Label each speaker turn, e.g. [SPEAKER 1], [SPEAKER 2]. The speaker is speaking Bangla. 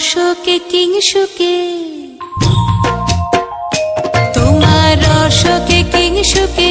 [SPEAKER 1] তোমার কিং কিংসুকে তোমার রসকে কিংসুকে